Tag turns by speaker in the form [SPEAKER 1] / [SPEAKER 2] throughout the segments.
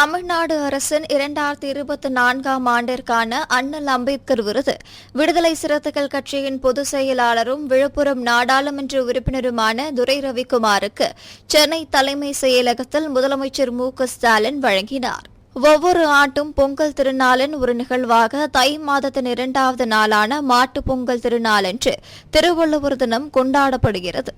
[SPEAKER 1] தமிழ்நாடு அரசின் இரண்டாயிரத்தி இருபத்தி நான்காம் ஆண்டிற்கான அண்ணல் அம்பேத்கர் விருது. விடுதலை சிறுத்தைகள் கட்சியின் பொதுச் செயலாளரும் விழுப்புரம் நாடாளுமன்ற உறுப்பினருமான துரை ரவிக்குமாருக்கு சென்னை தலைமை செயலகத்தில் முதலமைச்சர் மு க ஸ்டாலின் வழங்கினார். ஒவ்வொரு ஆண்டும் பொங்கல் திருநாளின் ஒரு நிகழ்வாக தை மாதத்தின் இரண்டாவது நாளான மாட்டுப் பொங்கல் திருநாளன்று திருவள்ளுவர் தினம் கொண்டாடப்படுகிறது.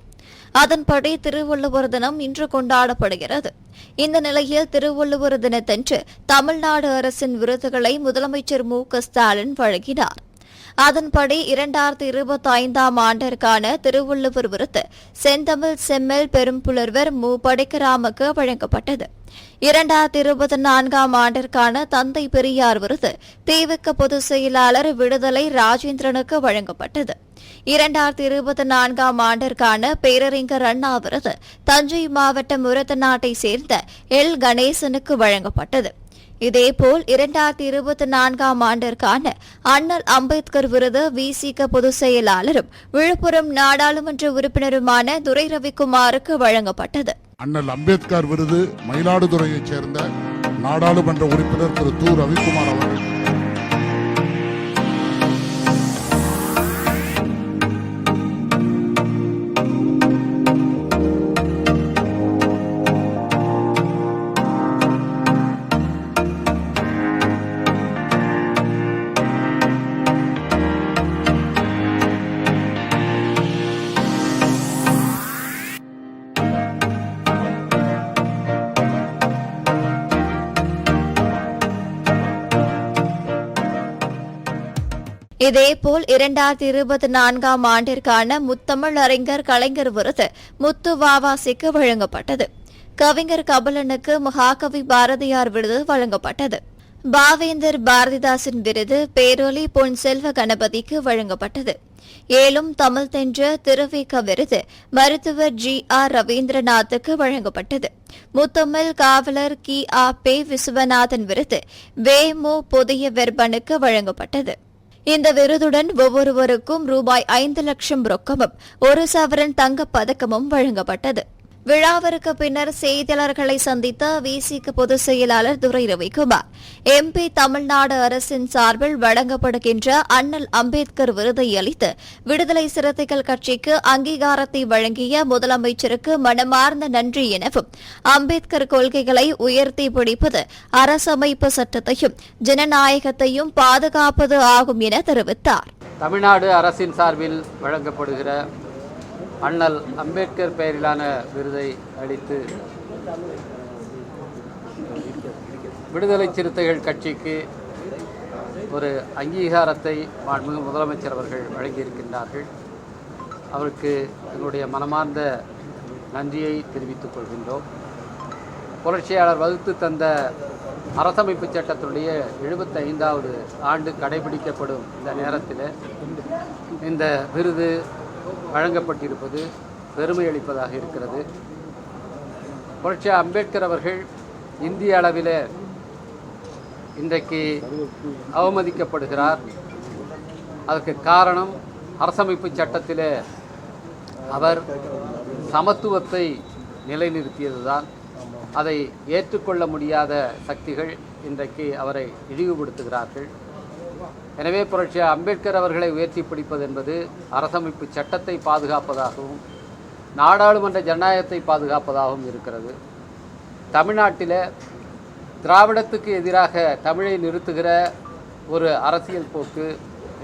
[SPEAKER 1] அதன்படி திருவள்ளுவர் தினம் இன்று கொண்டாடப்படுகிறது. இந்த நிலையில் திருவள்ளுவர் தினத்தன்று தமிழ்நாடு அரசின் விருதுகளை முதலமைச்சர் மு க ஸ்டாலின் வழங்கினார். அதன்படி இரண்டாயிரத்தி இருபத்தி ஐந்தாம் ஆண்டிற்கான திருவள்ளுவர் விருது செந்தமிழ் செம்மல் பெரும்புலர்வர் மு. படைக்கராமுக்கு வழங்கப்பட்டது. இரண்டாயிரத்தி இருபத்தி நான்காம் ஆண்டிற்கான தந்தை பெரியார் விருது திமுக பொதுச் செயலாளர் விடுதலை ராஜேந்திரனுக்கு வழங்கப்பட்டது. இரண்டாயிரத்தி இருபத்தி நான்காம் ஆண்டிற்கான பேரறிஞர் அண்ணா விருது தஞ்சை மாவட்டம் முரத்தநாட்டை சேர்ந்த எல். கணேசனுக்கு வழங்கப்பட்டது. இதேபோல் இரண்டாயிரத்தி இருபத்தி நான்காம் ஆண்டிற்கான அண்ணல் அம்பேத்கர் விருது விசிக பொதுச் செயலாளரும் விழுப்புரம் நாடாளுமன்ற உறுப்பினருமான துரை ரவிக்குமாருக்கு வழங்கப்பட்டது.
[SPEAKER 2] அண்ணல் அம்பேத்கர் விருது மயிலாடுதுறையைச் சேர்ந்த நாடாளுமன்ற உறுப்பினர் திரு து ரவிக்குமார் அவர்கள்.
[SPEAKER 1] இதேபோல் இரண்டாயிரத்தி இருபத்தி நான்காம் ஆண்டிற்கான முத்தமிழ் அறிஞர் கலைஞர் விருது முத்து வாவாசிக்கு வழங்கப்பட்டது. கவிஞர் கபிலனுக்கு மகாகவி பாரதியார் விருது வழங்கப்பட்டது. பாவேந்தர் பாரதிதாசன் விருது பேரொலி பொன் செல்வ கணபதிக்கு வழங்கப்பட்டது. ஏலும் தமிழ் தென்ற திருவிக விருது மருத்துவர் ஜி ஆர் ரவீந்திரநாத்துக்கு வழங்கப்பட்டது. முத்தமிழ் காவலர் கி ஆ பே விஸ்வநாதன் விருது வே மு புதிய வெர்பனுக்கு வழங்கப்பட்டது. இந்த விருதுடன் ஒவ்வொருவருக்கும் ரூபாய் ஐந்து லட்சம் ரொக்கமும் ஒரு சவரன் தங்கப் பதக்கமும் வழங்கப்பட்டது. விழாவிற்கு பின்னர் செய்தியாளர்களை சந்தித்த விசிக பொதுச் செயலாளர் துரை ரவிக்குமார். எம்பி தமிழ்நாடு அரசின் சார்பில் வழங்கப்படுகின்ற அண்ணல் அம்பேத்கர் விருதை அளித்து விடுதலை சிறுத்தைகள் கட்சிக்கு அங்கீகாரத்தை வழங்கிய முதலமைச்சருக்கு மனமார்ந்த நன்றி எனவும் அம்பேத்கர் கொள்கைகளை உயர்த்தி பிடிப்பது அரசமைப்பு சட்டத்தையும் ஜனநாயகத்தையும் பாதுகாப்பது ஆகும் என தெரிவித்தார்.
[SPEAKER 3] தமிழ்நாடு அரசின் சார்பில் வழங்கப்படுகிற அண்ணல் அம்பேத்கர் பெயரிலான விருதை அளித்து விடுதலை சிறுத்தைகள் கட்சிக்கு ஒரு அங்கீகாரத்தை மாண்புமிகு முதலமைச்சர் அவர்கள் வழங்கியிருக்கின்றார்கள். அவருக்கு எங்களுடைய மனமார்ந்த நன்றியை தெரிவித்துக் கொள்கின்றோம். புரட்சியாளர் வகுத்து தந்த அரசமைப்பு சட்டத்தினுடைய எழுபத்தைந்தாவது ஆண்டு கடைபிடிக்கப்படும் இந்த நேரத்தில் இந்த விருது வழங்கப்பட்டிருப்பது பெருமை அளிப்பதாக இருக்கிறது. புரட்சி அம்பேத்கர் அவர்கள் இந்திய அளவில் இன்றைக்கு அவமதிக்கப்படுகிறார். அதற்கு காரணம் அரசமைப்பு சட்டத்தில் அவர் சமத்துவத்தை நிலைநிறுத்தியதுதான். அதை ஏற்றுக்கொள்ள முடியாத சக்திகள் இன்றைக்கு அவரை இழிவுபடுத்துகிறார்கள். எனவே புரட்சி அம்பேத்கர் அவர்களை உயர்த்தி பிடிப்பது என்பது அரசமைப்பு சட்டத்தை பாதுகாப்பதாகவும் நாடாளுமன்ற ஜனநாயகத்தை பாதுகாப்பதாகவும் இருக்கிறது. தமிழ்நாட்டில் திராவிடத்துக்கு எதிராக தமிழை நிறுத்துகிற ஒரு அரசியல் போக்கு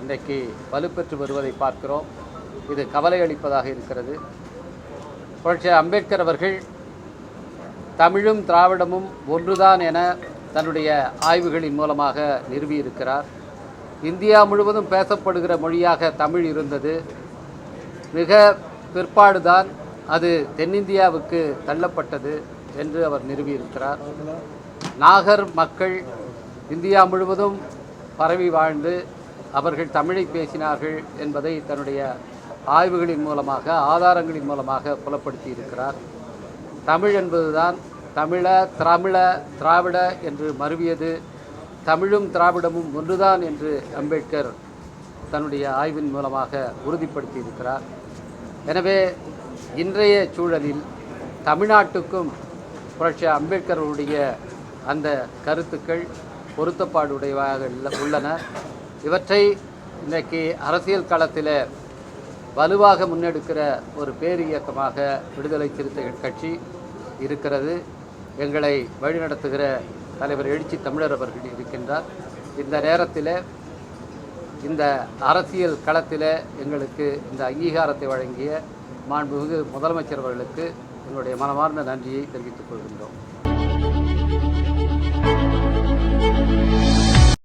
[SPEAKER 3] இன்றைக்கு வலுப்பெற்று வருவதை பார்க்கிறோம். இது கவலை அளிப்பதாக இருக்கிறது. புரட்சி அம்பேத்கர் அவர்கள் தமிழும் திராவிடமும் ஒன்றுதான் என தன்னுடைய ஆய்வுகளின் மூலமாக நிறுவியிருக்கிறார். இந்தியா முழுவதும் பேசப்படுகிற மொழியாக தமிழ் இருந்தது. மிக பிற்பாடுதான் அது தென்னிந்தியாவுக்கு தள்ளப்பட்டது என்று அவர் நிறுவியிருக்கிறார். நாகர் மக்கள் இந்தியா முழுவதும் பரவி வாழ்ந்து அவர்கள் தமிழை பேசினார்கள் என்பதை தன்னுடைய ஆய்வுகளின் மூலமாக ஆதாரங்களின் மூலமாக புலப்படுத்தி இருக்கிறார் தமிழ் என்பதுதான் தமிழ திராமிழ திராவிட என்று மருவியது. தமிழும் திராவிடமும் ஒன்றுதான் என்று அம்பேத்கர் தன்னுடைய ஆய்வின் மூலமாக உறுதிப்படுத்தியிருக்கிறார். எனவே இன்றைய சூழலில் தமிழ்நாட்டுக்கும் புரட்சி அம்பேத்கருடைய அந்த கருத்துக்கள் பொருத்தப்பாடுடையவாக உள்ளன. இவற்றை இன்றைக்கு அரசியல் களத்தில் வலுவாக முன்னெடுக்கிற ஒரு பேரியக்கமாக விடுதலை சிறுத்தைகள் கட்சி இருக்கிறது. எங்களை வழிநடத்துகிற தலைவர் எழுச்சி தமிழர் அவர்கள் இருக்கின்றார். இந்த நேரத்தில் இந்த அரசியல் களத்தில் எங்களுக்கு இந்த அங்கீகாரத்தை வழங்கிய மாண்புமிகு முதலமைச்சர் அவர்களுக்கு என்னுடைய மனமார்ந்த நன்றியை தெரிவித்துக் கொள்கின்றோம்.